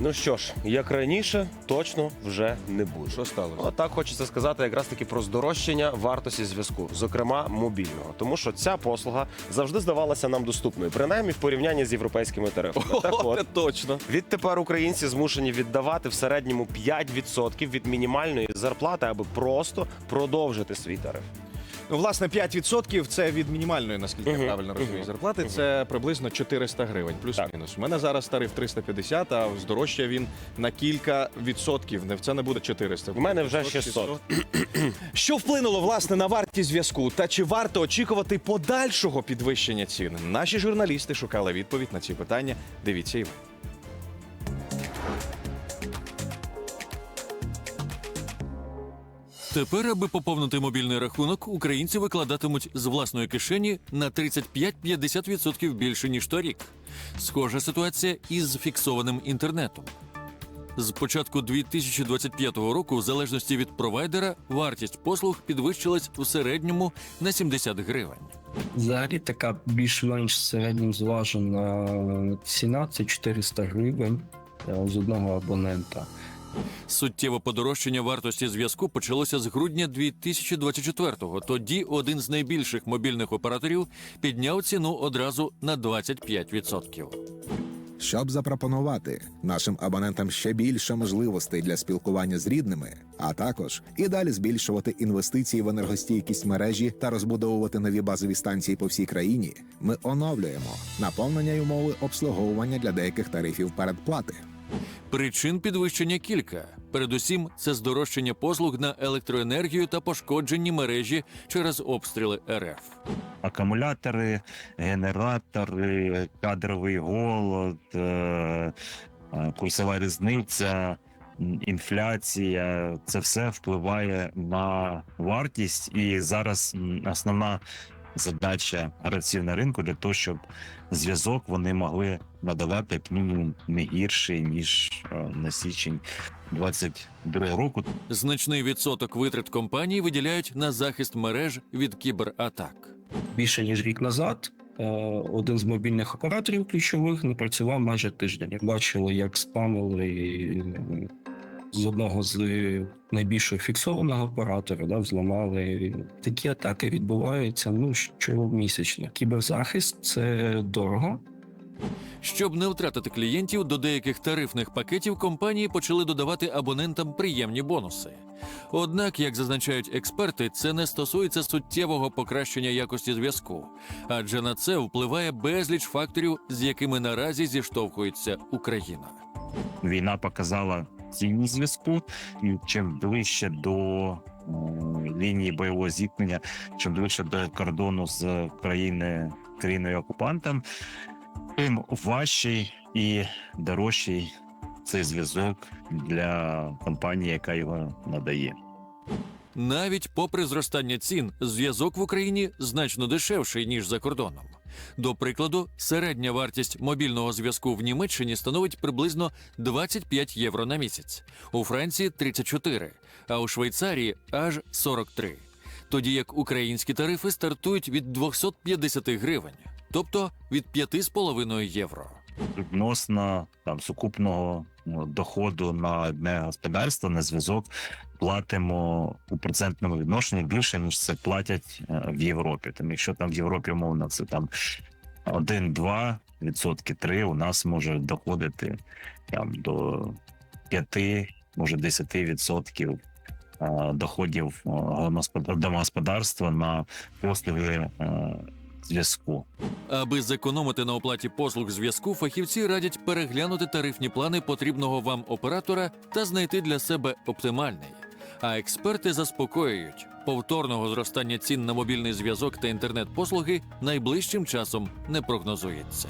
Ну що ж, як раніше, точно вже не буде. Що сталося? Отак хочеться сказати якраз таки про здорожчання вартості зв'язку, зокрема мобільного, тому що ця послуга завжди здавалася нам доступною, принаймні в порівнянні з європейськими тарифами. Так от, це точно. Відтепер українці змушені віддавати в середньому 5% від мінімальної зарплати, аби просто продовжити свій тариф. Ну, власне, 5% це від мінімальної, наскільки Мгм, я правильно розумію, мгм, зарплати. Це приблизно 400 гривень, плюс-мінус. У мене зараз тариф 350, а здорожчає він на кілька відсотків. Не це не буде 400. В мене вже 500, 600. Що вплинуло власне на вартість зв'язку? Та чи варто очікувати подальшого підвищення цін? Наші журналісти шукали відповідь на ці питання. Дивіться і ви. Тепер, аби поповнити мобільний рахунок, українці викладатимуть з власної кишені на 35-50% більше ніж торік. Схожа ситуація із фіксованим інтернетом. З початку 2025 року, в залежності від провайдера, вартість послуг підвищилась у середньому на 70 гривень. Взагалі така більш-менш середнім зважена ціна це 400 гривень е, з одного абонента. Суттєве подорожчання вартості зв'язку почалося з грудня 2024-го. Тоді один з найбільших мобільних операторів підняв ціну одразу на 25%. щоб запропонувати нашим абонентам ще більше можливостей для спілкування з рідними, а також і далі збільшувати інвестиції в енергостійкість мережі та розбудовувати нові базові станції по всій країні, ми оновлюємо наповнення й умови обслуговування для деяких тарифів передплати. Причин підвищення кілька. Передусім, це здорожчання послуг на електроенергію та пошкоджені мережі через обстріли РФ. акумулятори, генератори, кадровий голод, е, е, курсова різниця, інфляція це все впливає на вартість. І зараз основна задача гравців на ринку для того, щоб зв'язок вони могли надавати як мінімум не гірший ніж е, на січень 22 року. Значний відсоток витрат компаній виділяють на захист мереж від кібератак. Більше ніж рік назад е, один з мобільних операторів ключових не працював майже тиждень. Бачили, як спамили з одного з найбільшого фіксованого оператора, да, взламали. Такі атаки відбуваються ну щомісячно. Кіберзахист це дорого. Щоб не втратити клієнтів, до деяких тарифних пакетів компанії почали додавати абонентам приємні бонуси. Однак, як зазначають експерти, це не стосується суттєвого покращення якості зв'язку, адже на це впливає безліч факторів, з якими наразі зіштовхується Україна. війна показала цінність зв'язку, і чим ближче до е, лінії бойового зіткнення, чим ближче до кордону з країни країною окупантом, тим важчий і дорожчий цей зв'язок для компанії, яка його надає. Навіть попри зростання цін, зв'язок в Україні значно дешевший ніж за кордоном. До прикладу, середня вартість мобільного зв'язку в Німеччині становить приблизно 25 євро на місяць, у Франції 34, а у Швейцарії аж 43. Тоді як українські тарифи стартують від 250 гривень, тобто від 5,5 євро. Відносно там сукупного ну, доходу на одне господарство на зв'язок платимо у процентному відношенні більше ніж це платять е, в Європі. Тому якщо там в Європі умовно це там 1-2 відсотки, 3, у нас може доходити там до 5, може 10 відсотків е, доходів е, домогосподарства на послуги зв'язку. Аби зекономити на оплаті послуг зв'язку, фахівці радять переглянути тарифні плани потрібного вам оператора та знайти для себе оптимальний. А експерти заспокоюють, повторного зростання цін на мобільний зв'язок та інтернет-послуги найближчим часом не прогнозується.